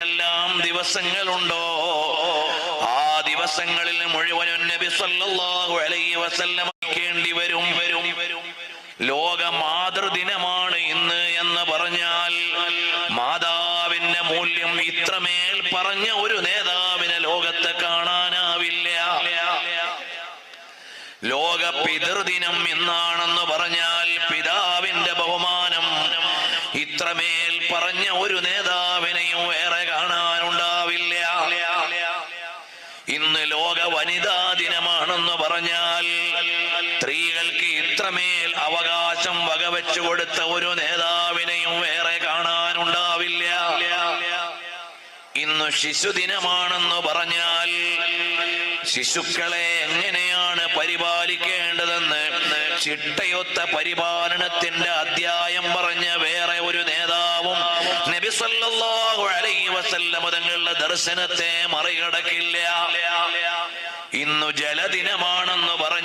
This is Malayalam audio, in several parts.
എല്ലാം ദിവസങ്ങളുണ്ടോ? ആ ദിവസങ്ങളിൽ മുഴുവനും നബി സല്ലല്ലാഹു അലൈഹി വസല്ലം കേണ്ടി വരും. വരും വരും ലോക മാതൃദിനമാണ് ഇന്ന് എന്ന് പറഞ്ഞാൽ മാതാവിന്റെ മൂല്യം ഇത്രമേൽ പറഞ്ഞ ഒരു നേതാവിനെ ലോകത്തെ കാണാനാവില്ല. ലോക പിതൃദിനം ഇന്നാണെന്ന് ഇന്ന് ലോക വനിതാ ദിനമാണെന്ന് പറഞ്ഞാൽ സ്ത്രീകൾക്ക് ഇത്രമേൽ അവകാശം വകവെച്ചു കൊടുത്ത ഒരു നേതാവിനെയും വേറെ കാണാനുണ്ടാവില്ല. ഇന്ന് ശിശുദിനമാണെന്ന് പറഞ്ഞാൽ ശിശുക്കളെ എങ്ങനെയാണ് പരിപാലിക്കേണ്ടതെന്ന് ചിട്ടയൊത്ത പരിപാലനത്തിന്റെ അധ്യായം പറഞ്ഞ വേറെ സല്ലല്ലാഹു അലൈഹി തങ്ങളുടെ ദർശനത്തെ മറികടക്കില്ല. ഇന്നു ജലദിനമാണെന്ന് പറഞ്ഞാൽ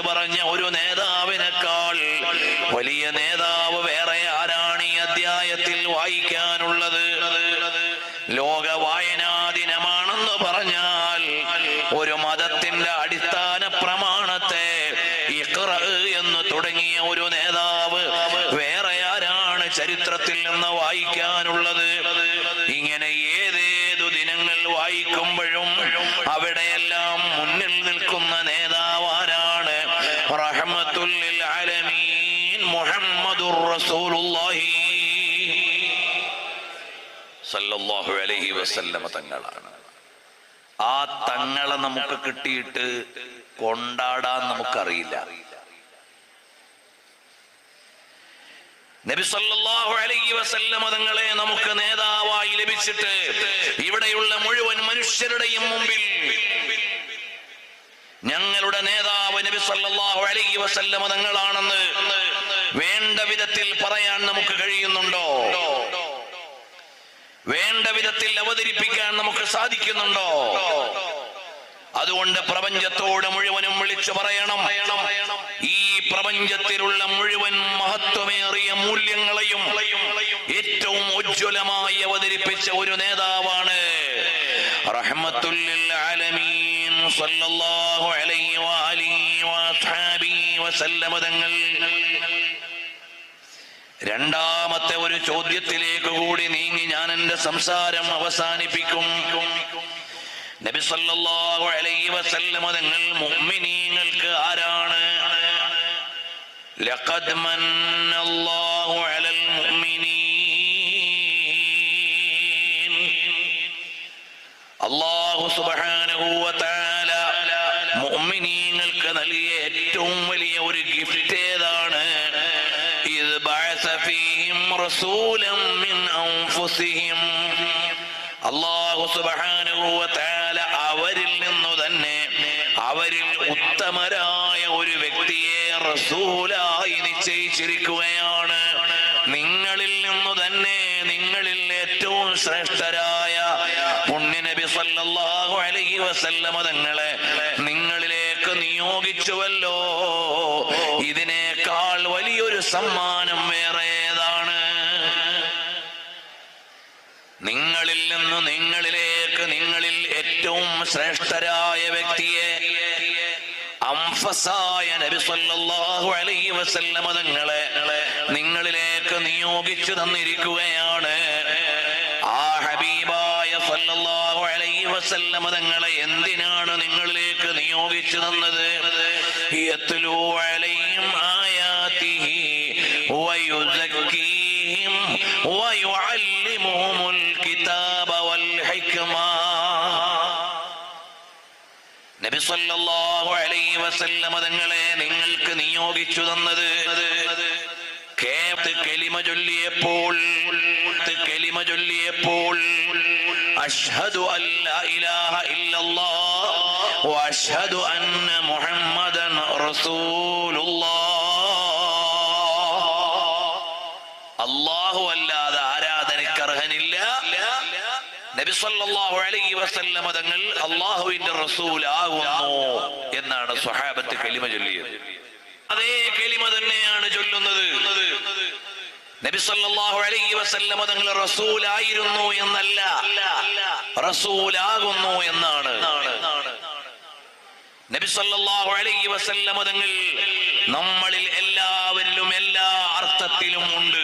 പറഞ്ഞ ഒരു നേതാവിനേക്കാൾ വലിയ നേതാവ് റഹ്മത്തുല്ലിൽ ആലമീൻ മുഹമ്മദുർ റസൂലുള്ളാഹി സല്ലല്ലാഹു അലൈഹി വസല്ലമ തങ്ങളാണ്. ആ തങ്ങളെ നമുക്ക് കിട്ടിയിട്ട് കൊണ്ടാടാൻ നമുക്കറിയില്ല. നബി സല്ലല്ലാഹു അലൈഹി വസല്ലമ തങ്ങളെ നമുക്ക് നേതാവായി ലഭിച്ചിട്ട് ഇവിടെയുള്ള മുഴുവൻ മനുഷ്യരുടെയും മുമ്പിൽ ഞങ്ങളുടെ നേതാവ് നബി സല്ലല്ലാഹു അലൈഹി വസല്ലമ തങ്ങളാണെന്ന് വേണ്ട വിധത്തിൽ പറയാൻ നമുക്ക് കഴിയുന്നുണ്ടോ? വേണ്ട വിധത്തിൽ അവതരിപ്പിക്കാൻ നമുക്ക് സാധിക്കുന്നുണ്ടോ? അതുകൊണ്ട് പ്രപഞ്ചത്തോട് മുഴുവനും വിളിച്ചു പറയണം. ഈ പ്രപഞ്ചത്തിലുള്ള മുഴുവൻ മഹത്വമേറിയ മൂല്യങ്ങളെയും ഏറ്റവും ഉജ്ജ്വലമായി അവതരിപ്പിച്ച ഒരു നേതാവാണ്. റഹ്മത്തുല്ലിൽ തങ്ങൾ രണ്ടാമത്തെ ഒരു ചോദ്യത്തിലേക്ക് കൂടി നീങ്ങി ഞാൻ എന്റെ സംസാരം അവസാനിപ്പിക്കും. നബി സല്ലല്ലാഹു അലൈഹി തങ്ങൾ മുഅ്മിനീങ്ങൾക്ക് ആരാണ്? ലഖദ് മന്നല്ലാഹു അലൽ മുഅ്മിനീൻ. അല്ലാഹു സുബ്ഹാനഹു വ തആല മുഅ്മിനീങ്ങൾക്ക് നൽകിയ ഏറ്റവും വലിയ ഒരു ഗിഫ്റ്റ് ഏതാണ്? ഇത് ഫീഹിം റസൂലം മിൻ അൻഫുസിഹിം. അല്ലാഹു സുബ്ഹാനഹു വ തആല അവരിൽ നിന്നു തന്നെ അവരിൽ ഉത്തമരായ ഒരു വ്യക്തിയെ റസൂലായി നിശ്ചയിച്ചിരിക്കുകയാണ്. നിങ്ങളിൽ നിന്നു തന്നെ നിങ്ങളിൽ ഏറ്റവും ശ്രേഷ്ഠരായ വസല്ലമ തങ്ങളെ നിങ്ങളിലേക്ക് നിയോഗിച്ചുവല്ലോ. ഇതിനേക്കാൾ വലിയൊരു സമ്മാനം വേറെ ഏതാണ് നിങ്ങളിൽ നിന്ന് നിങ്ങളിലേക്ക് നിങ്ങളിൽ ഏറ്റവും ശ്രേഷ്ഠരായ വ്യക്തിയെ അംഫസായ നബി സല്ലല്ലാഹു അലൈഹി വസല്ലമ തങ്ങളെ നിങ്ങളിലേക്ക് നിയോഗിച്ചു തന്നിരിക്കുകയാണ്. അലൈഹി വസല്ലമ തങ്ങളെ എന്തിനാണ് നിങ്ങളിലേക്ക് നിയോഗിച്ചു തന്നത്? അലൈഹിം കിതാബ വൽ ഹിക്മ. നബി സല്ലല്ലാഹു അലൈഹി വസല്ലമ തങ്ങളെ നിങ്ങൾക്ക് നിയോഗിച്ചു തന്നത് കേത്ത് കെലിമ ചൊല്ലിയപ്പോൾ കെലിമ ചൊല്ലിയപ്പോൾ അഷ്ഹദു അല്ലാ ഇലാഹ ഇല്ലല്ലാഹ് واشهد ان محمدا رسول الله അള്ളാഹു അല്ലാതെ ആരാധനയ്ക്ക് അർഹനില്ല നബി സല്ലല്ലാഹു അലൈഹി വസല്ലമ തങ്ങൾ അള്ളാഹുവിന്റെ റസൂലാകുന്നു എന്നാണ് സ്വഹാബത്ത് കലിമ ചൊല്ലിയത് അതേ കലിമ തന്നെയാണ് ചൊല്ലുന്നത് നബി സല്ലല്ലാഹു അലൈഹി വസല്ലമ തങ്ങൾ റസൂലായിരുന്നു എന്നല്ല. റസൂലാകുന്നു എന്നാണ്. നബി സല്ലല്ലാഹു അലൈഹി വസല്ലമ തങ്ങൾ നമ്മളിൽ എല്ലാവരിലും എല്ലാ അർത്ഥത്തിലും ഉണ്ട്.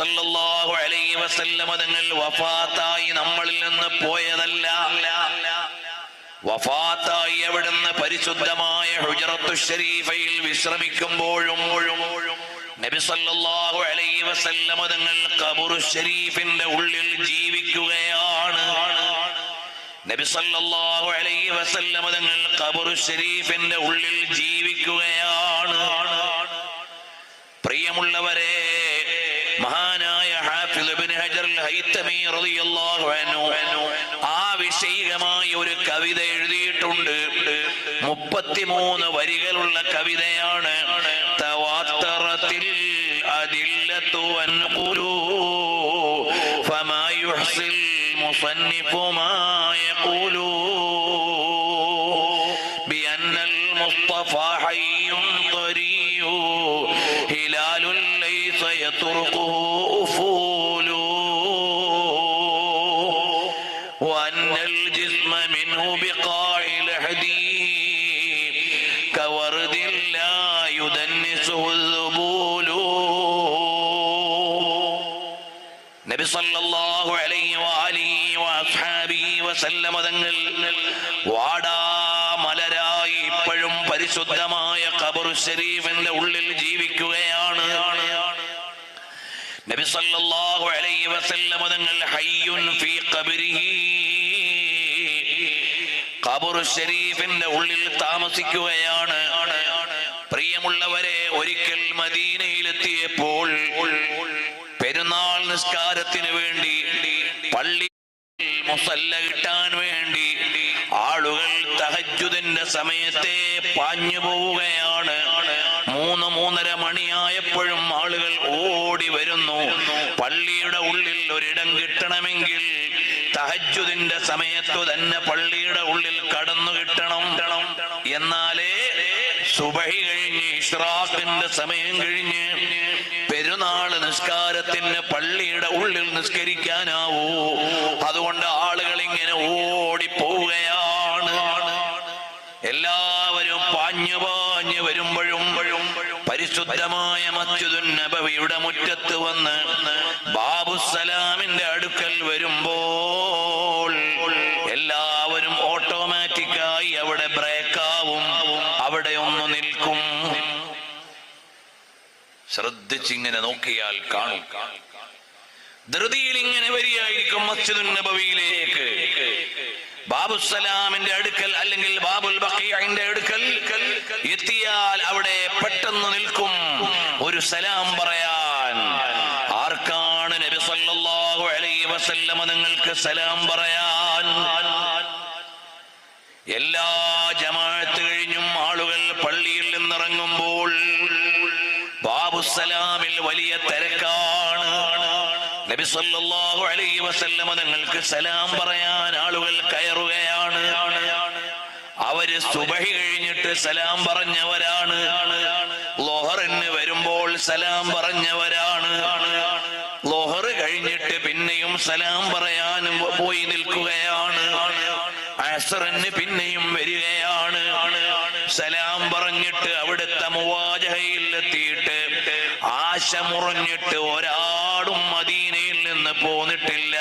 സല്ലല്ലാഹു അലൈഹി വസല്ലമ തങ്ങൾ വഫാത്തായി നമ്മളിൽ നിന്ന് പോയതല്ല. വഫാത്തായി എവിടുന്ന് പരിശുദ്ധമായ ഹുജറത്തു ഷരീഫയിൽ വിശ്രമിക്കുമ്പോഴും നബി സല്ലല്ലാഹു അലൈഹി വസല്ലമ തങ്ങൾ ഖബറു ശരീഫിന്റെ ഉള്ളിൽ ജീവിക്കുകയാണ്. നബി സല്ലല്ലാഹു അലൈഹി വസല്ലമ തങ്ങൾ ഖബറു ശരീഫിന്റെ ഉള്ളിൽ ജീവിക്കുകയാണ്. പ്രിയമുള്ളവരെ മഹാനായ ഹാഫിദ് ഇബ്നു ഹജർ അൽ ഹൈതമി റളിയല്ലാഹു അൻഹു ആ വിഷയികമായ ഒരു കവിത എഴുതിയിട്ടുണ്ട്. മുപ്പത്തിമൂന്ന് വരികളുള്ള കവിതയാണ് أن قولوا فما يحصي المصنف ما يقول. بأن المصطفى حي طري هلال ليس يطرقه أفول. وأن الجسم منه بقاع لحدي كورد لا يدنسه വസല്ലമ തങ്ങൾ വാടാ മലരായി ഇപ്പോഴും പരിശുദ്ധമായ ഖബർ ശരീഫിന്റെ ഉള്ളിൽ ജീവിക്കുകയാണ്. നബി സല്ലല്ലാഹു അലൈഹി വസല്ലമ തങ്ങൾ ഹയ്യുൻ ഫീ ഖബരിഹി. ഖബർ ഷരീഫിന്റെ ഉള്ളിൽ താമസിക്കുകയാണ്. പ്രിയമുള്ളവരെ ഒരിക്കൽ മദീനയിലെത്തിയപ്പോൾ പെരുന്നാൾ നിസ്കാരത്തിന് വേണ്ടി പള്ളി മുസല്ല കിട്ടാൻ വേണ്ടി ആളുകൾ തഹജുദിന്റെ സമയത്തെ പാഞ്ഞു പോവുകയാണ്. മൂന്ന് മൂന്നര മണിയായപ്പോഴും ആളുകൾ ഓടി വരുന്നു. പള്ളിയുടെ ഉള്ളിൽ ഒരിടം കിട്ടണമെങ്കിൽ തഹജുദിന്റെ സമയത്തു തന്നെ പള്ളിയുടെ ഉള്ളിൽ കടന്നു കിട്ടണം. എന്നാലേ സുബഹി കഴിഞ്ഞ് ഇഷ്റാഖിന്റെ സമയം കഴിഞ്ഞ് പെരുന്നാൾ നിസ്കാരത്തിന് പള്ളിയുടെ ഉള്ളിൽ നിസ്കരിക്കാനാവൂ. അതുകൊണ്ട് പരിശുദ്ധമായ മസ്ജിദുൻ നബവിയുടെ മുറ്റത്ത് വന്ന് ബാബുസലാമിന്റെ അടുക്കൽ വരുമ്പോൾ എല്ലാവരും ഓട്ടോമാറ്റിക്കായി അവിടെ ബ്രേക്കാവും അവിടെ ഒന്ന് നിൽക്കും. ശ്രദ്ധിച്ചിങ്ങനെ നോക്കിയാൽ കാണും. ധൃതിയിൽ ഇങ്ങനെ വരികയായിരിക്കും മസ്ജിദുൻ നബവിയിലേക്ക്. ബാബുസലാമിന്റെ അടുക്കൽ അല്ലെങ്കിൽ ബാബുൽ ബഖീഇന്റെ അടുക്കൽ എത്തിയാൽ അവിടെ പെട്ടെന്ന് നിൽക്കും ഒരു സലാം പറയാൻ. ആർക്കാണ് നബി സല്ലല്ലാഹു അലൈഹി വസല്ലമ നിങ്ങൾക്ക് സലാം പറയാൻ? എല്ലാ ജമാഅത്ത് കഴിഞ്ഞും ആളുകൾ പള്ളിയിൽ നിന്നിറങ്ങുമ്പോൾ ബാബുസലാമിൽ വലിയ തിരക്കാണ് നബി സല്ലല്ലാഹു അലൈഹി വസല്ലമ നിങ്ങൾക്ക് സലാം പറയാൻ ആളുകൾ കയറുകയാണ്. അവർ സുബഹി കഴിഞ്ഞിട്ട് സലാം പറഞ്ഞവരാണ്. ലോഹറിന് വരുമ്പോൾ സലാം പറഞ്ഞവരാണ്. ലോഹർ കഴിഞ്ഞിട്ട് പിന്നെയും സലാം പറയാനും പോയി നിൽക്കുകയാണ്. അസറിന് പിന്നെയും വരികയാണ്. സലാം പറഞ്ഞിട്ട് അവിടുത്തെ മുവാജഹയിൽ എത്തിയിട്ട് ആശ മുറിഞ്ഞിട്ട് ഒരാളും മദീനയിൽ നിന്ന് പോന്നിട്ടില്ല.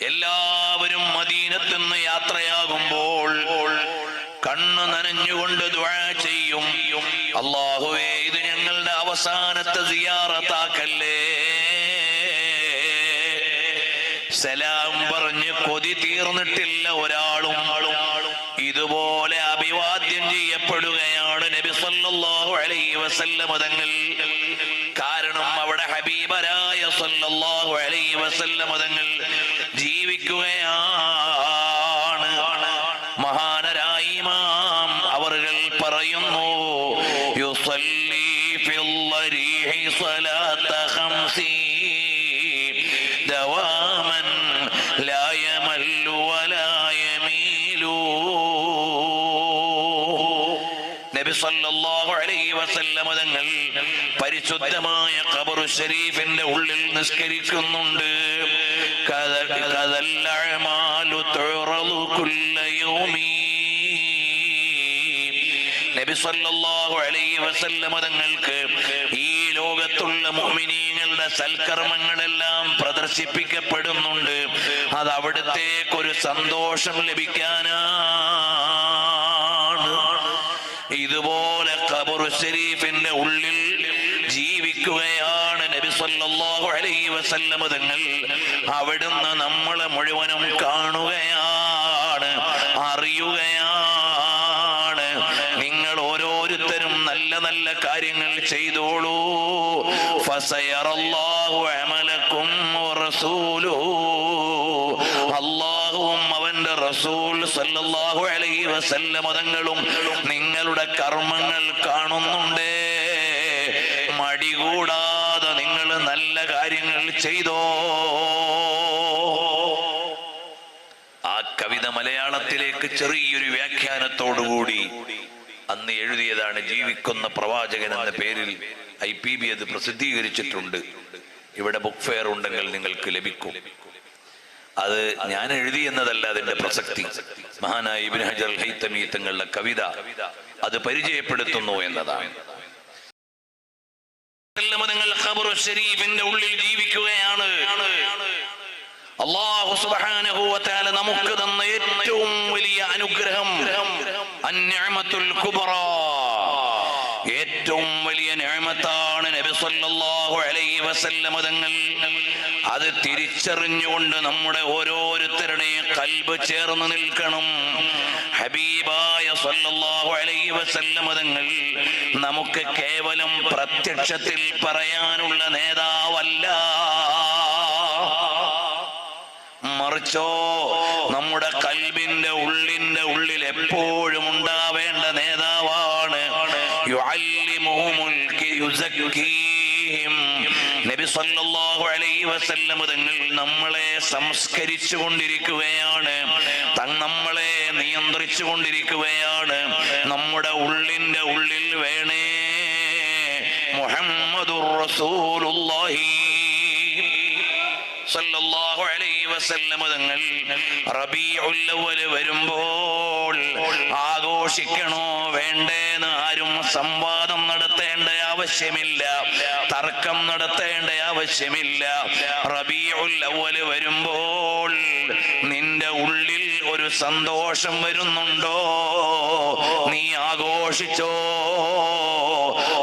എല്ലാവരും മദീനത്തുനിന്ന് യാത്രയാകുമ്പോൾ കണ്ണു നനഞ്ഞുകൊണ്ട് ചെയ്യും. അള്ളാഹുവേ ഇത് ഞങ്ങളുടെ അവസാനത്തെ സിയാറത്താക്കല്ലേ? സലാം പറഞ്ഞ് കൊതി തീർന്നിട്ടില്ല ഒരാളും. ഇതുപോലെ അഭിവാദ്യം ചെയ്യപ്പെടുകയാണ് നബി സല്ലല്ലാഹു അലൈഹി വസല്ലമ തങ്ങൾ. കാരണം അവിടെ ഹബീബരായ സല്ലല്ലാഹു അലൈഹി വസല്ലമ തങ്ങൾ സല്ലല്ലാഹു അലൈഹി വസല്ലമ തങ്ങൾ പരിശുദ്ധമായ ഖബർ ഷരീഫിന്റെ ഉള്ളിൽ നിസ്കരിക്കുന്നുണ്ട്. കദ- കദൽ അഅമാലു തുറളു കുല്ല യൗമീ. നബി സല്ലല്ലാഹു അലൈഹി വസല്ലമ തങ്ങൾക്ക് ഈ ലോകത്തുള്ള മുഅ്മിനീങ്ങളുടെ സൽക്കർമ്മങ്ങളെല്ലാം പ്രദർശിപ്പിക്കപ്പെടുന്നുണ്ട്. അത് അവിടത്തേക്കൊരു സന്തോഷം ലഭിക്കാനാണ് ഷരീഫിന്റെ ഉള്ളിൽ ജീവിക്കുകയാണ് നബി സല്ലല്ലാഹു അലൈഹി വസല്ലമ തങ്ങൾ. അവിടുന്ന് നമ്മളെ മുഴുവനും കാണുകയാണ് അറിയുകയാണ്. നിങ്ങൾ ഓരോരുത്തരും നല്ല നല്ല കാര്യങ്ങൾ ചെയ്തോളൂ. ഫസയറല്ലാഹു അമലക്കും വറസൂലുഹു. സല്ലല്ലാഹു അലൈഹി വസല്ലമ തങ്ങളും നിങ്ങളുടെ കർമ്മങ്ങൾ കാണുന്നുണ്ടേ. മടി കൂടാതെ നിങ്ങൾ നല്ല കാര്യങ്ങൾ ചെയ്തോ? ആ കവിത മലയാളത്തിലേക്ക് ചെറിയൊരു വ്യാഖ്യാനത്തോടുകൂടി അന്ന് എഴുതിയതാണ് ജീവിക്കുന്ന പ്രവാചകൻ എന്ന പേരിൽ ഐ പി ബി അത് പ്രസിദ്ധീകരിച്ചിട്ടുണ്ട്. ഇവിടെ ബുക്ക് ഫെയർ ഉണ്ടെങ്കിൽ നിങ്ങൾക്ക് ലഭിക്കും. അത് ഞാൻ എഴുതി എന്നതല്ല അതിന്റെ പ്രസക്തി. മഹാനായ ഇബിൻ ഹജർ ഹൈത്തമി തങ്ങളുടെ കവിത അത് പരിചയപ്പെടുത്തുന്നു എന്നതാണ്. നിങ്ങൾ ഷരീഫിന്റെ ഉള്ളിൽ ജീവിക്കുകയാണ്. അള്ളാഹു തആല നമുക്ക് തന്ന ഏറ്റവും വലിയ അനുഗ്രഹം അന്നിഅമത്തുൽ കുബ്ര ഏറ്റവും വലിയ നിഅമത്താണ് നബി സല്ലല്ലാഹു അലൈഹി തങ്ങൾ അത് തിരിച്ചറിഞ്ഞുകൊണ്ട് നമ്മുടെ ഓരോരുത്തരുടെയും കൽബ് ചേർന്ന് നിൽക്കണം ഹബീബായ സല്ലല്ലാഹു അലൈഹി വസല്ലമ തങ്ങൾ നമുക്ക് കേവലം പ്രത്യക്ഷത്തിൽ പറയാനുള്ള നേതാവല്ല മറിച്ചോ നമ്മുടെ കൽബിന്റെ ഉള്ളിന്റെ ഉള്ളിൽ എപ്പോഴും ഉണ്ടാവേണ്ട നേതാവാണ് യുസക്കീ കി- യുസക്കീഹിം. നബി സല്ലല്ലാഹു അലൈഹി വസല്ലം തങ്ങൾ നമ്മളെ സംസ്കരിച്ചു കൊണ്ടിരിക്കുകയാണ്. നമ്മളെ നിയന്ത്രിച്ചു കൊണ്ടിരിക്കുകയാണ്. നമ്മുടെ ഉള്ളിന്റെ ഉള്ളിൽ വേണേ മുഹമ്മദുർ റസൂലുള്ളാഹി സല്ലല്ലാഹു അലൈഹി വസല്ലമ തങ്ങൾ റബീഉൽ അവ്വൽ വരുമ്പോൾ ആഘോഷിക്കണോ വേണ്ടേന്ന് ആരും സംവാദം നടത്തേണ്ട ആവശ്യമില്ല. തർക്കം നടത്തേണ്ട ആവശ്യമില്ല. റബീഉൽ അവ്വൽ വരുമ്പോൾ നിന്റെ ഉള്ളിൽ ഒരു സന്തോഷം വരുന്നുണ്ടോ? നീ ആഘോഷിച്ചോ?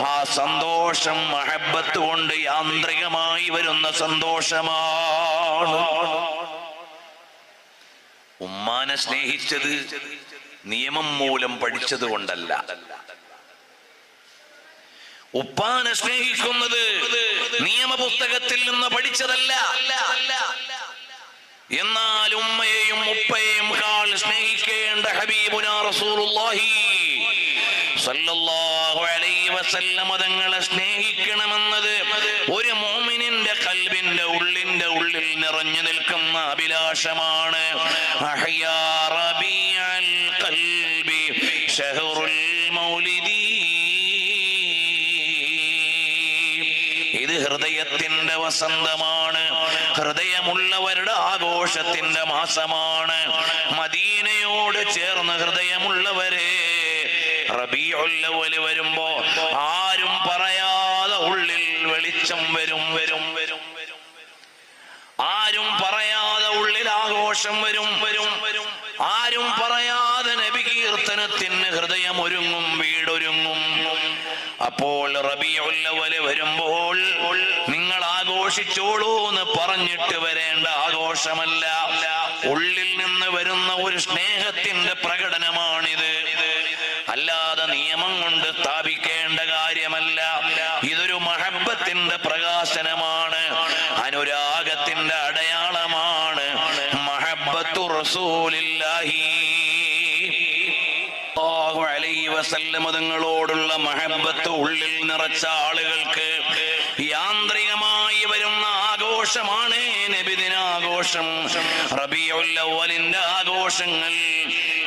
ആ സന്തോഷം മഹബത്ത് കൊണ്ട് യാന്ത്രികമായി വരുന്ന സന്തോഷമാണ്. ഉമ്മാനെ സ്നേഹിച്ചത് നിയമം മൂലം പഠിച്ചത് കൊണ്ടല്ല. ഉപ്പാനെ സ്നേഹിക്കുന്നത് നിയമപുസ്തകത്തിൽ നിന്ന് പഠിച്ചതല്ല. എന്നാൽ ഉമ്മയെയും ഉപ്പയെയും കാൾ സ്നേഹിക്കേണ്ട ഹബീബുന റസൂലുള്ളാഹി. അലൈഹി തങ്ങളെ സ്നേഹിക്കണമെന്നത് ഒരു മോമിനിന്റെ കൽബിന്റെ ഉള്ളിന്റെ ഉള്ളിൽ നിറഞ്ഞു നിൽക്കുന്ന അഭിലാഷമാണ്. അഹയാ റബീഅൽ ഹൃദയത്തിന്റെ വസന്തമാണ്. ഹൃദയമുള്ളവരുടെ ആഘോഷത്തിന്റെ മാസമാണ്. മദീനയോട് ചേർന്ന് ഹൃദയമുള്ളവരെ റബിയുള്ളവൽ വരുമ്പോ ആരും പറയാതെ ഉള്ളിൽ വെളിച്ചം വരും വരും വരും ആരും പറയാതെ ഉള്ളിൽ ആഘോഷം വരും വരും വരും. ആരും പറയാതെ നബി കീർത്തനത്തിന് ഹൃദയം ഒരുങ്ങും വീടൊരുങ്ങും. അപ്പോൾ റബിയുള്ളവൽ വരുമ്പോൾ നിങ്ങൾ ആഘോഷിച്ചോളൂ എന്ന് പറഞ്ഞിട്ട് വരേണ്ട ആഘോഷമല്ല. ഉള്ളിൽ നിന്ന് വരുന്ന ഒരു സ്നേഹത്തിന്റെ പ്രകടനമാണിത്. അല്ലാതെ നിയമം കൊണ്ട് സ്ഥാപിക്കേണ്ട കാര്യമല്ല. ഇതൊരു മഹബത്തിന്റെ പ്രകാശനമാണ്. അനുരാഗത്തിന്റെ അടയാളമാണ്. മഹബത്തു റസൂലില്ലാഹി അലൈഹി വസല്ലമ മഹബത്ത് ഉള്ളിൽ നിറച്ച ആളുകൾക്ക് യാന്ത്രികമായി വരുന്ന ആഘോഷമാണ് നബിദിനാഘോഷം. റബിയുല്ലവലിന്റെ ആഘോഷങ്ങൾ.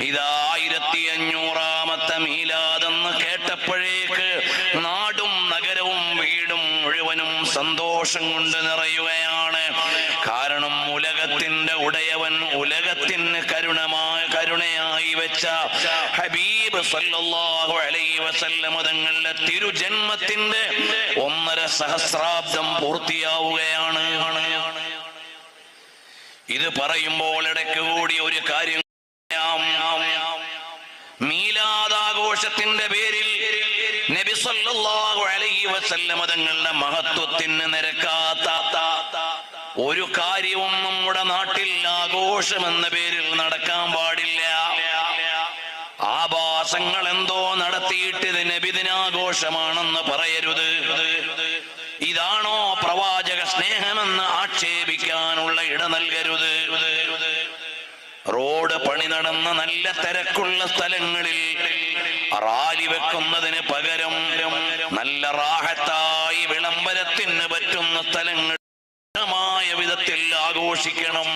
ഇത് ആയിരത്തി അഞ്ഞൂറാമത്തെ മീലാതെന്ന് കേട്ടപ്പോഴേക്ക് നാടും നഗരവും വീടും മുഴുവനും സന്തോഷം കൊണ്ട് നിറയുകയാണ്. കാരണം ഉലകത്തിന്റെ ഉടയവൻ കരുണയായി വെച്ച ഹബീബ് സല്ലല്ലാഹു അലൈഹി വസല്ലം തങ്ങളുടെ തിരുജന്മത്തിന്റെ ഒന്നര സഹസ്രാബ്ദം പൂർത്തിയാവുകയാണ് ഇത് പറയുമ്പോൾ ഇടയ്ക്ക് കൂടി ഒരു കാര്യം. മീലാദാഘോഷത്തിന്റെ പേരിൽ നബി സല്ലല്ലാഹു അലൈഹി വസല്ലം തങ്ങളുടെ മഹത്വത്തിന് നിരക്കാത്ത ഒരു കാര്യവും നമ്മുടെ നാട്ടിൽ ആഘോഷം എന്ന പേരിൽ നടക്കാൻ പാടില്ല ആഭാസങ്ങൾ എന്തോ നടത്തിയിട്ട് ഇത് നബിദിനാഘോഷമാണെന്ന് പറയരുത്. ഇതാണോ പ്രവാചക സ്നേഹമെന്ന് ആക്ഷേപിക്കാനുള്ള ഇട നൽകരുത്. റോഡ് പണി നടന്ന നല്ല തിരക്കുള്ള സ്ഥലങ്ങളിൽ റാലി വെക്കുന്നതിന് പകരം നല്ല റാഹത്തായി വിളംബരത്തിന് പറ്റുന്ന സ്ഥലങ്ങൾ വിധത്തിൽ ആഘോഷിക്കണം.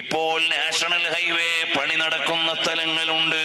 ഇപ്പോൾ നാഷണൽ ഹൈവേ പണി നടക്കുന്ന സ്ഥലങ്ങളുണ്ട്.